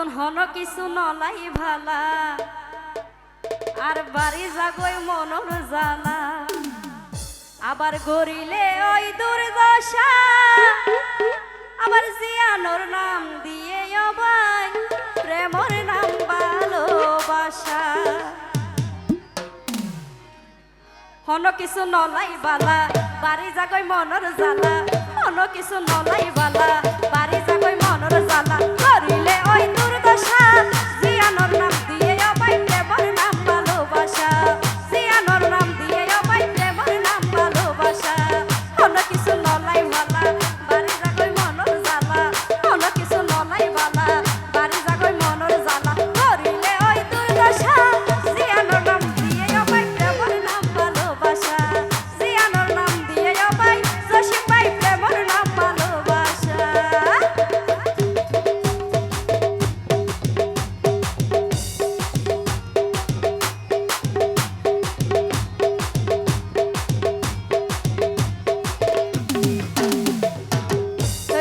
নতুন হলো কিছু নলাই ভালা। আর বাড়ি জাগই মনর জালা আবার গরিলে ওই দুর্দশা। আবার জিয়ানোর নাম দিয়ে অবাই, প্রেমর নাম ভালোবাসা। হন কিছু নলাই বালা বাড়ি জাগই মনর জালা হন কিছু নলাই বালা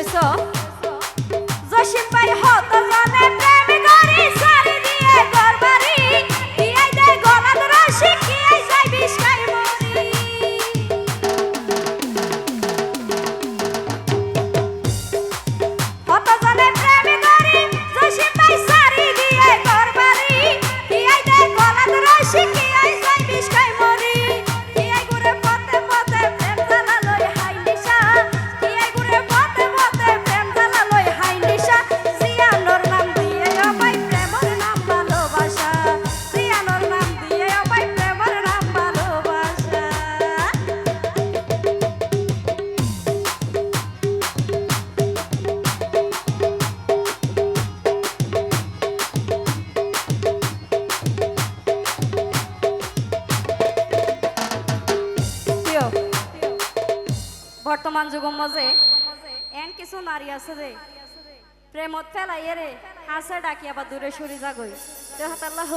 있어. বর্তমান যুগ মজে এন কিছু নারী আছে রে প্রেমত ফেলাইয়ে রে হাসে ডাকি আবার দূরে সরি যাগই তেহাতাল্লাহ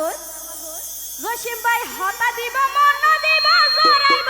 জসিম ভাই, হতা দিব মন দিব জোরাই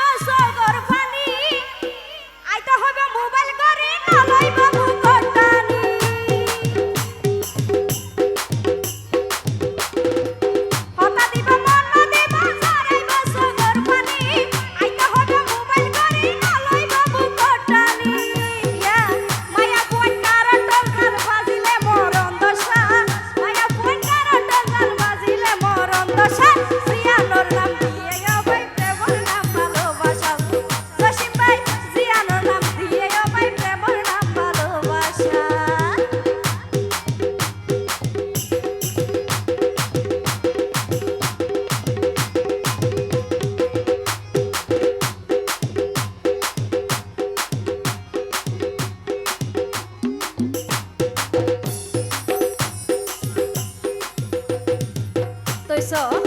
হইছ